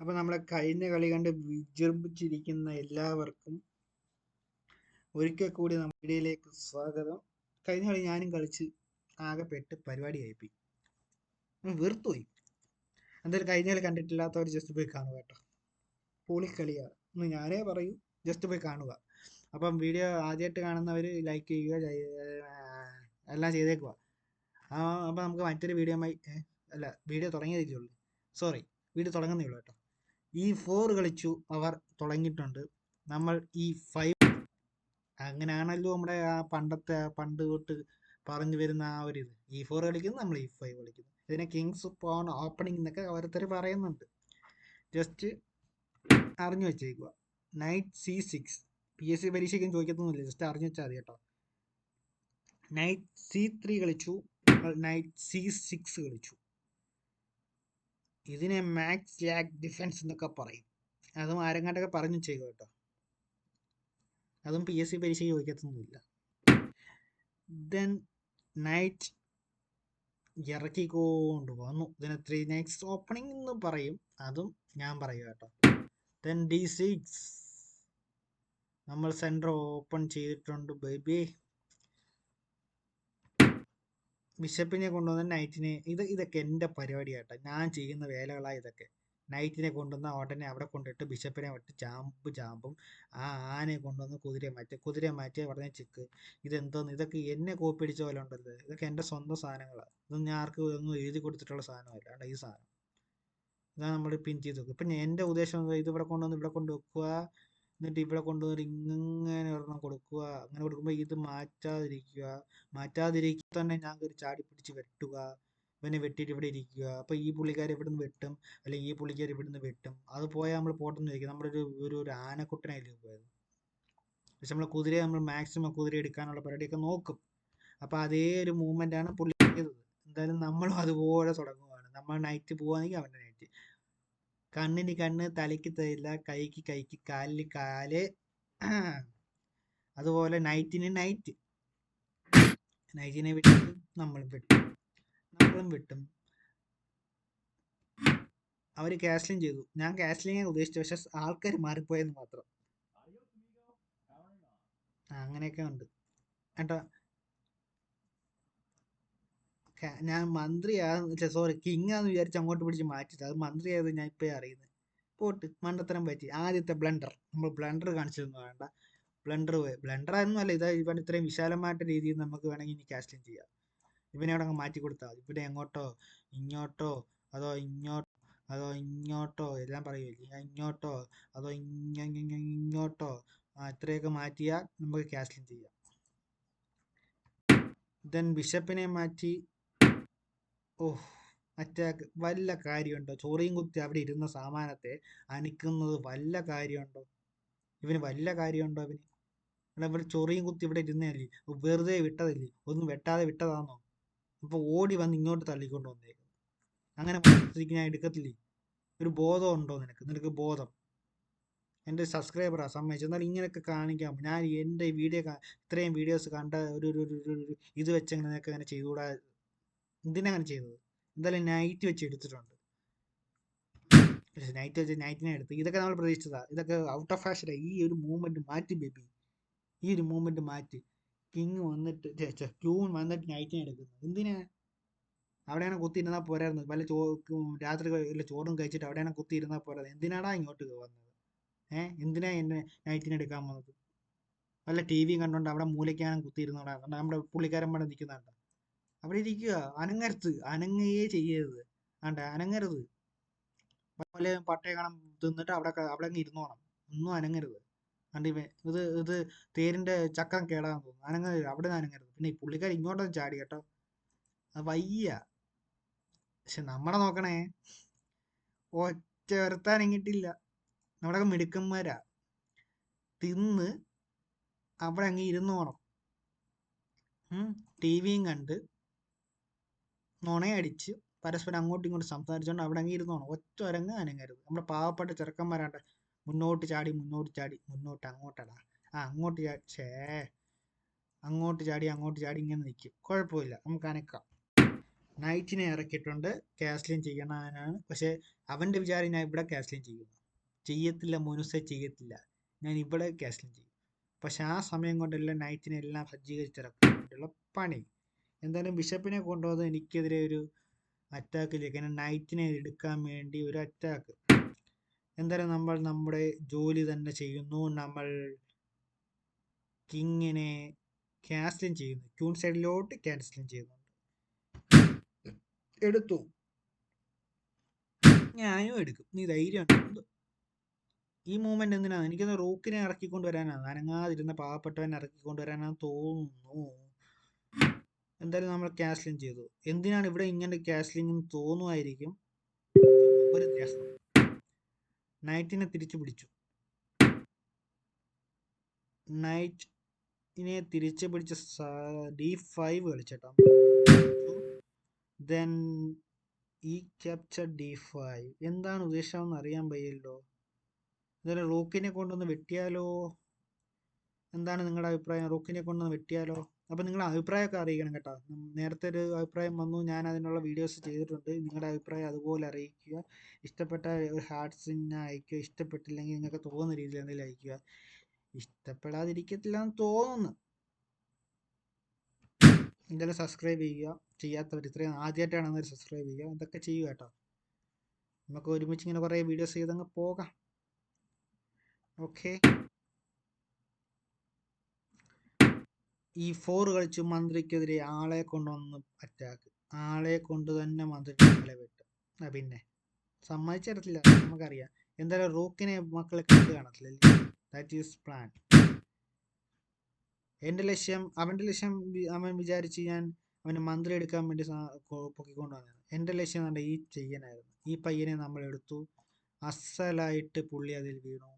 അപ്പോൾ നമ്മളെ കഴിഞ്ഞ കളി കണ്ട് വിജൃംഭിച്ചിരിക്കുന്ന എല്ലാവർക്കും ഒരിക്കൽ കൂടി നമ്മുടെ വീഡിയോയിലേക്ക് സ്വാഗതം. കഴിഞ്ഞ കളി ഞാനും കളിച്ച് ആകെ പെട്ട് പരിപാടിയായിപ്പോയി ഉം, വെറുത്തുപോയി. എന്തായാലും കഴിഞ്ഞ കളി കണ്ടിട്ടില്ലാത്തവർ ജസ്റ്റ് പോയി കാണുക കേട്ടോ. പൊളി കളിയാണ് എന്ന് ഞാനേ പറയൂ ജസ്റ്റ് പോയി കാണുക. അപ്പം വീഡിയോ ആദ്യമായിട്ട് കാണുന്നവർ ലൈക്ക് ചെയ്യുക എല്ലാം ചെയ്തേക്കുക. ആ അപ്പം നമുക്ക് മറ്റൊരു വീഡിയോ അല്ല വീഡിയോ തുടങ്ങിയതേ ഉള്ളൂ. സോറി വീഡിയോ തുടങ്ങുന്നേ ഉള്ളൂ കേട്ടോ. ഈ ഫോർ കളിച്ചു അവർ തുടങ്ങിയിട്ടുണ്ട്. നമ്മൾ ഈ ഫൈവ് അങ്ങനെയാണല്ലോ നമ്മുടെ ആ പണ്ടത്തെ പണ്ട് തൊട്ട് പറഞ്ഞു വരുന്ന ആ ഒരു ഇത്. ഈ ഫോർ കളിക്കുന്നു നമ്മൾ ഈ ഫൈവ് കളിക്കുന്നു. ഇതിനെ കിങ്സ് പോൺ ഓപ്പണിംഗ് എന്നൊക്കെ ഓരോരുത്തർ പറയുന്നുണ്ട്. ജസ്റ്റ് അറിഞ്ഞു വെച്ചേക്കുക. Knight C six P S C പരീക്ഷയ്ക്കും ചോദിക്കത്തൊന്നുമില്ല. ജസ്റ്റ് അറിഞ്ഞു വെച്ചാൽ മതി കേട്ടോ. നൈറ്റ് സി ത്രീ കളിച്ചു. നൈറ്റ് സി സിക്സ് കളിച്ചു. ഇതിനെ മാക്സ് ലാഗ് ഡിഫൻസ് എന്നൊക്കെ പറയും. അതും ആരെങ്ങാണ്ടൊക്കെ പറഞ്ഞു ചെയ്യുക കേട്ടോ. അതും പി എസ് സി പരീക്ഷയ്ക്ക് ചോദിക്കത്തൊന്നുമില്ല. ദെൻ നൈറ്റ് ഇറക്കിക്കൊണ്ട് വന്നു ഇതിനെ ത്രീ നൈറ്റ്സ് ഓപ്പണിംഗ് എന്ന് പറയും. അതും ഞാൻ പറയും കേട്ടോ. ദെൻ ഡി സിക്സ് നമ്മൾ സെന്റർ ഓപ്പൺ ചെയ്തിട്ടുണ്ട് ബേബി ബിഷപ്പിനെ കൊണ്ടുവന്ന നൈറ്റിനെ ഇത് ഇതൊക്കെ എന്റെ പരിപാടിയാട്ടോ. ഞാൻ ചെയ്യുന്ന വേലകളാണ് ഇതൊക്കെ. നൈറ്റിനെ കൊണ്ടുവന്ന ഉടനെ അവിടെ കൊണ്ടിട്ട് ബിഷപ്പിനെ വിട്ട് ചാമ്പ് ചാമ്പും ആ ആനയെ കൊണ്ടുവന്ന് കുതിരയെ മാറ്റി കുതിരയെ മാറ്റി ഉടനെ ചിക്ക്. ഇതെന്തോന്ന്? ഇതൊക്കെ എന്നെ കോപ്പി അടിച്ച പോലെ ഉണ്ടല്ലോ. ഇതൊക്കെ എന്റെ സ്വന്തം സാധനങ്ങളാണ് ഇതൊന്നും ഞാൻ ആർക്കും ഒന്നും എഴുതി കൊടുത്തിട്ടുള്ള സാധനമല്ല. കേട്ടോ ഈ സാധനം? ഇതാണ് നമ്മൾ പിൻ ചെയ്ത് വെക്കുക ഇപ്പം എന്റെ ഉദ്ദേശം? ഇത് ഇവിടെ കൊണ്ടുവന്ന് ഇവിടെ കൊണ്ട് വെക്കുക. എന്നിട്ട് ഇവിടെ കൊണ്ടുവന്നിട്ട് ഇങ്ങനെ ഒരെണ്ണം കൊടുക്കുക. അങ്ങനെ കൊടുക്കുമ്പോൾ ഇത് മാറ്റാതിരിക്കുക. മാറ്റാതിരിക്കുക തന്നെ ഞാൻ കയറി ചാടി പിടിച്ച് വെട്ടുക. ഇവനെ വെട്ടിയിട്ട് ഇവിടെ ഇരിക്കുക. അപ്പോൾ ഈ പുള്ളിക്കാർ ഇവിടെ നിന്ന് വെട്ടും. അല്ലെങ്കിൽ ഈ പുള്ളിക്കാർ ഇവിടെ നിന്ന് വെട്ടും. അത് പോയാൽ നമ്മൾ പോട്ടെന്ന് ചോദിക്കും നമ്മുടെ ഒരു ഒരു ആനക്കുട്ടനായില്ലേ പോയത്? പക്ഷെ നമ്മൾ കുതിരയെ നമ്മൾ മാക്സിമം കുതിര എടുക്കാനുള്ള പരിപാടിയൊക്കെ നോക്കും. അപ്പോൾ അതേ ഒരു മൂവ്മെന്റ് ആണ് പുള്ളി എന്തായാലും നമ്മളും അതുപോലെ തുടങ്ങുകയാണ് നമ്മൾ നൈറ്റ് പോവാണെങ്കിൽ അവന്റെ നൈറ്റ് കണ്ണിന് കണ്ണ് തലയ്ക്ക് തല കൈക്ക് കൈക്ക് കാലിന് കാൽ അതുപോലെ നൈറ്റിന് നൈറ്റ് നൈറ്റിനെ വിട്ടും നമ്മളും വെട്ടും. നമ്മളും വിട്ടും. അവർ കാസ്ലിംഗ് ചെയ്തു. ഞാൻ കാസ്ലിംഗ് ഉദ്ദേശിച്ചു. പക്ഷെ ആൾക്കാർ മാറിപ്പോയെന്ന് മാത്രം. അങ്ങനെയൊക്കെ ഉണ്ട്. ഏട്ടാ ക- ഞാൻ മന്ത്രിയാന്ന് സോറി കിങ് ആന്ന് വിചാരിച്ച് അങ്ങോട്ട് പിടിച്ച് മാറ്റിയത് അത് മന്ത്രിയായത് ഞാൻ ഇപ്പോഴേ അറിയുന്നത് പോട്ട് മണ്ടത്തരം പറ്റി. ആദ്യത്തെ ബ്ലണ്ടർ നമ്മൾ ബ്ലണ്ടർ കാണിച്ചിരുന്നു വേണ്ട. ബ്ലണ്ടർ പോയി. ബ്ലണ്ടർ അല്ല. ഇത് ഇവൻ ഇത്രയും വിശാലമായിട്ട് രീതിയിൽ നമുക്ക് വേണമെങ്കിൽ ഇനി കാസ്റ്റിംഗ് ചെയ്യാം. ഇവനെ അവിടെ അങ്ങ് മാറ്റി കൊടുത്താൽ മതി. ഇവിടെ എങ്ങോട്ടോ ഇങ്ങോട്ടോ അതോ ഇങ്ങോട്ടോ അതോ ഇങ്ങോട്ടോ എല്ലാം പറയുമല്ലേ ഇങ്ങോട്ടോ അതോ ഇങ്ങ ഇങ്ങ- ഇങ്ങ- ഇങ്ങോട്ടോ ഇത്രയൊക്കെ മാറ്റിയാൽ നമുക്ക് കാസ്റ്റിംഗ് ചെയ്യാം. ദെൻ ബിഷപ്പിനെ മാറ്റി ഓഹ് അറ്റാക്ക് വല്ല കാര്യമുണ്ടോ? ചോറിയും കുത്തി അവിടെ ഇരുന്ന സാമാനത്തെ അണിക്കുന്നത് വല്ല കാര്യമുണ്ടോ? ഇവന് വല്ല കാര്യമുണ്ടോ അവന്? ഇവിടെ ഇവിടെ ചൊറിയും കുത്തി ഇവിടെ ഇരുന്നതല്ലേ? വെറുതെ വിട്ടതല്ലേ? ഒന്നും വെട്ടാതെ വിട്ടതാണോ ഇപ്പൊ ഓടി വന്ന് ഇങ്ങോട്ട് തള്ളിക്കൊണ്ട് വന്നേക്കും അങ്ങനെ ഞാൻ എടുക്കത്തില്ലേ? ഒരു ബോധം ഉണ്ടോ നിനക്ക്? നിനക്ക് ബോധം. എന്റെ സബ്സ്ക്രൈബറാ സമ്മതിച്ചു എന്നാൽ ഇങ്ങനെയൊക്കെ കാണിക്കാം ഞാൻ എന്റെ വീഡിയോ ഇത്രയും വീഡിയോസ് കണ്ട ഒരു ഒരു ഇത് വെച്ചെങ്ങനെ നിനക്ക് അങ്ങനെ ചെയ്തുകൂടാ എന്തിനാ അങ്ങനെ ചെയ്തത്? എന്തായാലും നൈറ്റ് വെച്ച് എടുത്തിട്ടുണ്ട്. നൈറ്റ് വെച്ച് നൈറ്റിനെ എടുത്ത്. ഇതൊക്കെ നമ്മൾ പ്രതീക്ഷിച്ചതാ. ഇതൊക്കെ ഔട്ട് ഓഫ് ഫാഷനാണ് ഈ ഒരു മൂവ്മെന്റ് മാറ്റി ബേബി ഈ ഒരു മൂവ്മെന്റ് മാറ്റി. കിങ് വന്നിട്ട് ക്യൂൺ വന്നിട്ട് നൈറ്റിനെ എടുക്കുന്നു. എന്തിനാ? അവിടെയാണ് കുത്തിയിരുന്നാൽ പോരായിരുന്നു പല ചോ രാത്രി ചോറും കഴിച്ചിട്ട് അവിടെയാണ് കുത്തിയിരുന്നാൽ പോരാതെ എന്തിനാടാ ഇങ്ങോട്ട് വന്നത്? ഏഹ് എന്തിനാ എന്നെ നൈറ്റിനെ എടുക്കാൻ വന്നത്? വല്ല ടി വിയും കണ്ടോണ്ട് അവിടെ മൂലയ്ക്കാനും കുത്തിയിരുന്നോടാ. നമ്മുടെ പുള്ളിക്കാരൻ ഇവിടെ നിൽക്കുന്നുണ്ട്? അവിടെ ഇരിക്കുക. അനങ്ങരുത്. അനങ്ങുകയേ ചെയ്യരുത്. ആണ്ട അനങ്ങരുത്. പോലെ കാണാൻ തിന്നിട്ട് അവിടെ അവിടെ അങ്ങ് ഇരുന്നോണം. ഒന്നും അനങ്ങരുത്. ഇവൻ ഇത് ഇത് തേരിന്റെ ചക്രം കേടാൻ തോന്നുന്നു. അനങ്ങരുത്. അവിടെ നിന്ന് അനങ്ങരുത്. പിന്നെ ഈ പുള്ളിക്കാർ ഇങ്ങോട്ടും ചാടി കേട്ടോ. അത് വയ്യ. പക്ഷെ നമ്മളെ നോക്കണേ ഒറ്റ വരുത്താൻ ഇങ്ങിട്ടില്ല. നമ്മളൊക്കെ മിടുക്കന്മാരാ. തിന്ന് അവിടെ അങ്ങ് ഇരുന്നോണം. ടി വിയും കണ്ട് നുണയടിച്ച് പരസ്പരം അങ്ങോട്ടും ഇങ്ങോട്ടും സംസാരിച്ചുകൊണ്ട് അവിടെ അങ്ങ് ഇരുന്നോണം ഒറ്റ ഒരങ്ങ് അനങ്ങരുത്. നമ്മുടെ പാവപ്പെട്ട ചെറുക്കന്മാരാണ്ട് മുന്നോട്ട് ചാടി മുന്നോട്ട് ചാടി മുന്നോട്ട് അങ്ങോട്ടടാ. ആ അങ്ങോട്ട് ചാടി ഛേ. അങ്ങോട്ട് ചാടി അങ്ങോട്ട് ചാടി ഇങ്ങനെ നിൽക്കും കുഴപ്പമില്ല നമുക്ക് അനക്കാം. നൈറ്റിനെ ഇറക്കിയിട്ടുണ്ട്. കാസ്ലിൻ ചെയ്യണമെന്നാണ് പക്ഷെ അവന്റെ വിചാരം ഞാൻ ഇവിടെ കാസ്ലിൻ ചെയ്യും ചെയ്യത്തില്ല മോനുസെ ചെയ്യത്തില്ല. ഞാൻ ഇവിടെ കാസ്ലിൻ ചെയ്യും. പക്ഷെ ആ സമയം കൊണ്ടെല്ലാം നൈറ്റിനെ എല്ലാം വേണ്ടിയുള്ള പണി. എന്തായാലും ബിഷപ്പിനെ കൊണ്ടുവന്ന് എനിക്കെതിരെ ഒരു അറ്റാക്കിലേക്ക് എന്നെ നൈറ്റിനെ എടുക്കാൻ വേണ്ടി ഒരു അറ്റാക്ക് എന്തായാലും നമ്മൾ നമ്മുടെ ജോലി തന്നെ ചെയ്യുന്നു. നമ്മൾ കിങ്ങിനെ ക്യാൻസലും ചെയ്യുന്നു. ക്യൂൺ സൈഡിലോട്ട് ക്യാൻസലും ചെയ്യുന്നുണ്ട്. എടുത്തു. ഞാനും എടുക്കും. നീ ധൈര്യം ഈ മൂമെന്റ് എന്തിനാണ് എനിക്കൊന്ന് റോക്കിനെ ഇറക്കിക്കൊണ്ട് വരാനാണ് അനങ്ങാതിരുന്ന പാവപ്പെട്ടവനെ ഇറക്കിക്കൊണ്ട് വരാനാണ് തോന്നുന്നു. എന്തായാലും നമ്മൾ ക്യാസ്ലിംഗ് ചെയ്തു. എന്തിനാണ് ഇവിടെ ഇങ്ങനെ ക്യാൻസലിങ് തോന്നുമായിരിക്കും ഒരു രസം. നൈറ്റിനെ തിരിച്ചു പിടിച്ചു. നൈറ്റിനെ തിരിച്ചു പിടിച്ച ഡി ഫൈവ് കളിച്ചേട്ടാ. ദെൻ ഈ ക്യാപ്ചർ ഡി ഫൈവ് എന്താണ് ഉദ്ദേശമെന്ന് അറിയാൻ വയ്യല്ലോ. എന്തായാലും റോക്കിനെ കൊണ്ടൊന്ന് വെട്ടിയാലോ? എന്താണ് നിങ്ങളുടെ അഭിപ്രായം? റോക്കിനെ കൊണ്ടൊന്ന് വെട്ടിയാലോ? അപ്പോൾ നിങ്ങളുടെ അഭിപ്രായമൊക്കെ അറിയിക്കണം കേട്ടോ. നേരത്തെ ഒരു അഭിപ്രായം വന്നു ഞാൻ അതിനുള്ള വീഡിയോസ് ചെയ്തിട്ടുണ്ട്. നിങ്ങളുടെ അഭിപ്രായം അതുപോലെ അറിയിക്കുക. ഇഷ്ടപ്പെട്ട ഒരു ഹാർട്സിനെ അയക്കുക. ഇഷ്ടപ്പെട്ടില്ലെങ്കിൽ നിങ്ങൾക്ക് തോന്നുന്ന രീതിയിൽ എന്തെങ്കിലും അയക്കുക. ഇഷ്ടപ്പെടാതിരിക്കത്തില്ല എന്ന് തോന്നുന്നു. എന്തായാലും സബ്സ്ക്രൈബ് ചെയ്യുക. ചെയ്യാത്തവർ ഇത്രയും ആദ്യമായിട്ടാണ് സബ്സ്ക്രൈബ് ചെയ്യുക. ഇതൊക്കെ ചെയ്യുക കേട്ടോ. നമുക്ക് ഒരുമിച്ച് ഇങ്ങനെ കുറേ വീഡിയോസ് ചെയ്തങ്ങ് പോകാം. ഓക്കെ ഈ ഫോർ കളിച്ച് മന്ത്രിക്കെതിരെ ആളെ കൊണ്ടുവന്ന് അറ്റാക്ക് ആളെ കൊണ്ട് തന്നെ മന്ത്രി ആളെ വെട്ടും. പിന്നെ. സമ്മതിച്ചിടത്തില്ല നമുക്കറിയാം. എന്തായാലും റൂക്കിനെ മക്കളെ കണ്ടു കാണത്തില്ല ദാറ്റ് ഈസ് പ്ലാൻ എന്റെ ലക്ഷ്യം അവന്റെ ലക്ഷ്യം അവൻ വിചാരിച്ച് ഞാൻ അവന് മന്ത്രി എടുക്കാൻ വേണ്ടി പൊക്കിക്കൊണ്ട് വന്നത് എന്റെ ലക്ഷ്യം പറഞ്ഞാൽ ഈ ചെയ്യനായിരുന്നു. ഈ പയ്യനെ നമ്മൾ എടുത്തു. അസലായിട്ട് പുള്ളി അതിൽ വീണു.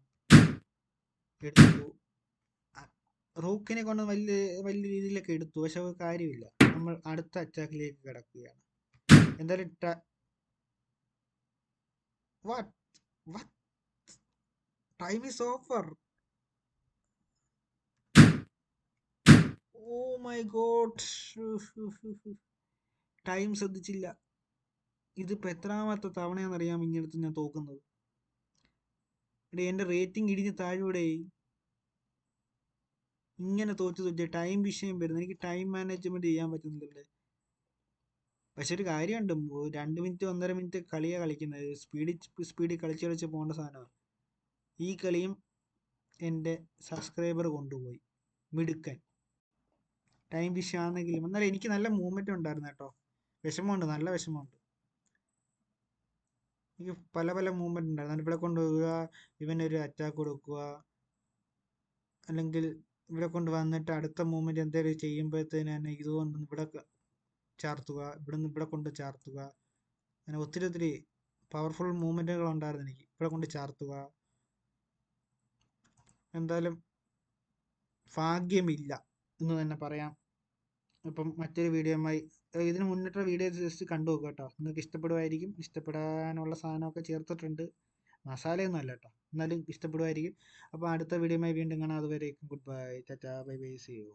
എടുത്തു. റൂക്കിനെ കൊണ്ട് വലിയ വലിയ രീതിയിലൊക്കെ എടുത്തു. പക്ഷെ കാര്യമില്ല. നമ്മൾ അടുത്ത അറ്റാക്കിലേക്ക് കിടക്കുകയാണ്. എന്തായാലും time is oh my God time ശ്രദ്ധിച്ചില്ല. ഇതിപ്പോൾ എത്രാമത്തെ തവണയാണെന്നറിയാം ഇങ്ങനത്തെ ഞാൻ തോക്കുന്നത്. എന്റെ റേറ്റിംഗ് ഇടിഞ്ഞ് താഴെ ഇങ്ങനെ തോറ്റു തോറ്റ ടൈം വിഷയം വരുന്നത്. എനിക്ക് ടൈം മാനേജ്മെന്റ് ചെയ്യാൻ പറ്റുന്നില്ലല്ലേ പക്ഷെ ഒരു കാര്യമുണ്ട്. രണ്ട് മിനിറ്റ് ഒന്നര മിനിറ്റ് കളിയാണ് കളിക്കുന്നത്. സ്പീഡിൽ സ്പീഡിൽ കളിച്ച് കളിച്ച് പോകേണ്ട സാധനമാണ്. ഈ കളിയും എന്റെ സബ്സ്ക്രൈബർ കൊണ്ടുപോയി. മിടുക്കൻ. ടൈം വിഷയമാണെങ്കിലും. എന്നാലും എനിക്ക് നല്ല മൂവ്മെന്റ് ഉണ്ടായിരുന്നു കേട്ടോ. വിഷമമുണ്ട്. നല്ല വിഷമമുണ്ട്. എനിക്ക് പല പല മൂവ്മെന്റ് ഉണ്ടായിരുന്നു. ഇവിടെ കൊണ്ടുപോവുക ഇവനൊരു അറ്റാക്ക് കൊടുക്കുക അല്ലെങ്കിൽ ഇവിടെ കൊണ്ട് വന്നിട്ട് അടുത്ത മൂവ്മെന്റ് എന്തെങ്കിലും ചെയ്യുമ്പോഴത്തേന് തന്നെ ഇതുകൊണ്ട് ഇവിടെ ചാർത്തുക ഇവിടെ നിന്ന് ഇവിടെ കൊണ്ട് ചാർത്തുക. അങ്ങനെ ഒത്തിരി ഒത്തിരി പവർഫുൾ മൂവ്മെന്റുകൾ ഉണ്ടായിരുന്നു എനിക്ക് ഇവിടെ കൊണ്ട് ചാർത്തുക. എന്തായാലും ഭാഗ്യമില്ല എന്ന് തന്നെ പറയാം. അപ്പം മറ്റൊരു വീഡിയോയുമായി ഇതിന് മുന്നിട്ടുള്ള വീഡിയോ ജസ്റ്റ് കണ്ടു നോക്കുക കേട്ടോ. നിങ്ങൾക്ക് ഇഷ്ടപ്പെടുമായിരിക്കും ഇഷ്ടപ്പെടാനുള്ള സാധനമൊക്കെ ചേർത്തിട്ടുണ്ട്. മസാലയൊന്നും അല്ല കേട്ടോ എന്നാലും ഇഷ്ടപ്പെടുമായിരിക്കും അപ്പോൾ അടുത്ത വീഡിയോയുമായി വീണ്ടും കാണാം. അതുവരേക്കും good bye tata bye bye see you